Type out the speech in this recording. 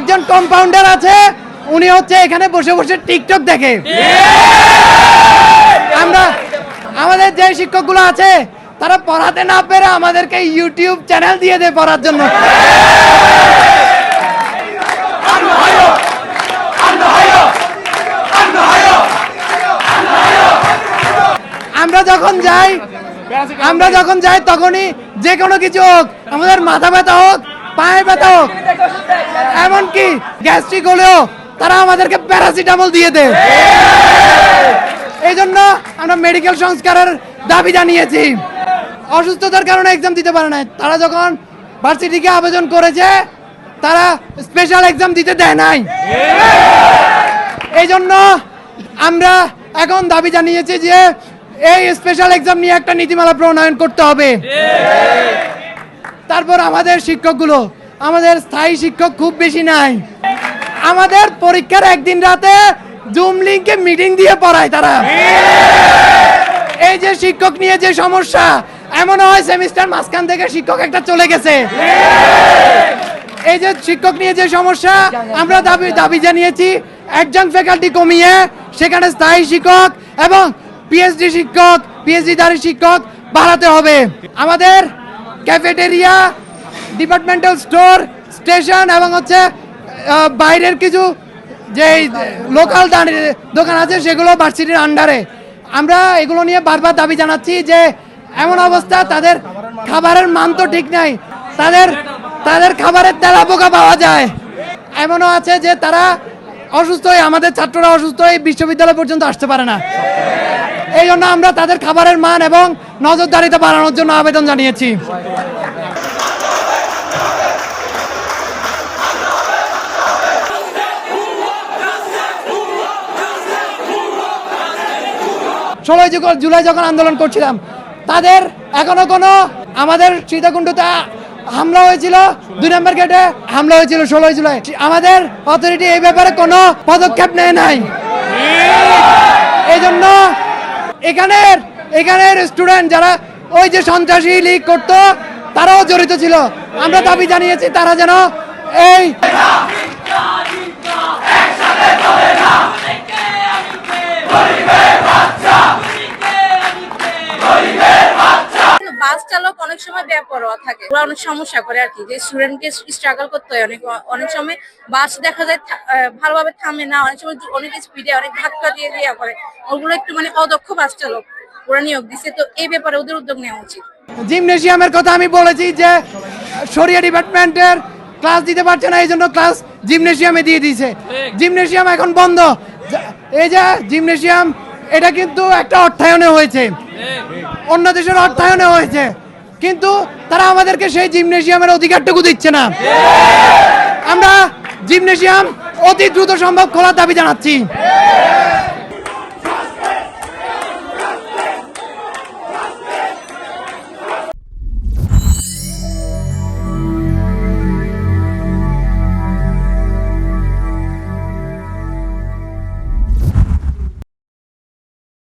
একজন কম্পাউন্ডার আছে, উনি হচ্ছে এখানে বসে বসে টিকটক দেখে। আমরা, আমাদের যে শিক্ষকগুলো আছে, তারা পড়াতে না পেরে আমাদেরকে ইউটিউব চ্যানেল দিয়ে দেয় পড়ার জন্য। আমরা যখন যাই, আমরা যখন যাই, তখনই যে কোনো কিছু হোক, আমাদের মাথা ব্যথা হোক, পায়ে ব্যথা হোক এমনকি গ্যাস্ট্রিক হলেও তারা আমাদেরকে প্যারাসিটামল দিয়ে দেয়। এই জন্য আমরা মেডিকেল সংস্কারের দাবি জানিয়েছি। অসুস্থতার কারণে এক্সাম দিতে পারে না তারা যখন ভার্সিটিকে আবেদন করেছে, তারা স্পেশাল এক্সাম দিতে দেয় নাই। এই জন্য আমরা এখন দাবি জানিয়েছি যে এই স্পেশাল এক্সাম নিয়ে একটা নীতিমালা প্রণয়ন করতে হবে। তারপর আমাদের শিক্ষকগুলো আমাদের স্থায়ী শিক্ষক খুব বেশি নাই। আমাদের পরীক্ষার একদিন রাতে জুম মিটিং দিয়ে পড়ায় তারা। এই যে শিক্ষক নিয়ে যে সমস্যা, এমন হয় সেমিস্টার মাঝখান থেকে শিক্ষক একটা চলে গেছে। এই যে শিক্ষক নিয়ে যে সমস্যা, আমরা দাবি দাবি জানিয়েছি, একজন ফ্যাকাল্টি কমিয়ে সেখানে স্থায়ী শিক্ষক এবং পিএইচডি শিক্ষক পিএইচডি দারি শিক্ষক বাড়াতে হবে। আমাদের ক্যাফেটেরিয়া ডিপার্টমেন্টাল স্টোর স্টেশন এবং হচ্ছে বাইরের কিছু যে লোকাল দোকান আছে সেগুলো ভার্সিটির আন্ডারে আমরা এগুলো নিয়ে বারবার দাবি জানাচ্ছি যে, এমন অবস্থা, তাদের খাবারের মান তো ঠিক নাই। তাদের তাদের খাবারের তেলা পোকা পাওয়া যায়। এমনও আছে যে, তারা অসুস্থ হয়ে আমাদের ছাত্ররা অসুস্থ হয়ে বিশ্ববিদ্যালয় পর্যন্ত আসতে পারে না। এই জন্য আমরা তাদের খাবারের মান এবং নজরদারিতে বাড়ানোর জন্য আবেদন জানিয়েছি। ষোলোই জুলাই যখন আন্দোলন করছিলাম, তাদের এখনও কোনো আমাদের সীতাকুণ্ডতে হামলা হয়েছিল, দুই নম্বর গেটে হামলা হয়েছিল ষোলোই জুলাই। আমাদের অথরিটি এই ব্যাপারে কোনো পদক্ষেপ নেয় নাই। এই জন্য এখানের এখানের স্টুডেন্ট যারা ওই যে সন্ত্রাসী লীগ করতো, তারাও জড়িত ছিল। আমরা দাবি জানিয়েছি, তারা যেন এই চালক অনেক সময় বেপরোয়া থাকে। ওরা অনেক সমস্যা করে আর কি যে স্টুডেন্টকে স্ট্রাগল করতে হয়। অনেক অনেক সময় বাস দেখা যায় ভালোভাবে থামে না অনেক সময় অনেক স্পিডে অনেক ধাক্কা দিয়ে দিয়ে করে ওগুলো একটু মানে অদক্ষ বাস চালক ওরা নিয়োগ দিচ্ছে তো এই ব্যাপারে ওদের উদ্যোগ নেওয়া উচিত। জিমনেশিয়ামের কথা আমি বলেছি যে সরিয়া ডিপার্টমেন্টের ক্লাস দিতে পারছে না এই জন্য ক্লাস জিমনেশিয়ামে দিয়ে দিয়েছে। জিমনেশিয়াম এখন বন্ধ। এই যে জিমনেশিয়াম এটা কিন্তু একটা অর্থায়নে হয়েছে। অন্য দেশের অর্থায়নে হয়েছে। কিন্তু তারা আমাদেরকে সেই জিমনেশিয়ামের অধিকারটুকু দিচ্ছে না। আমরা জিমনেশিয়াম অতি দ্রুত সম্ভব খোলার দাবি জানাচ্ছি।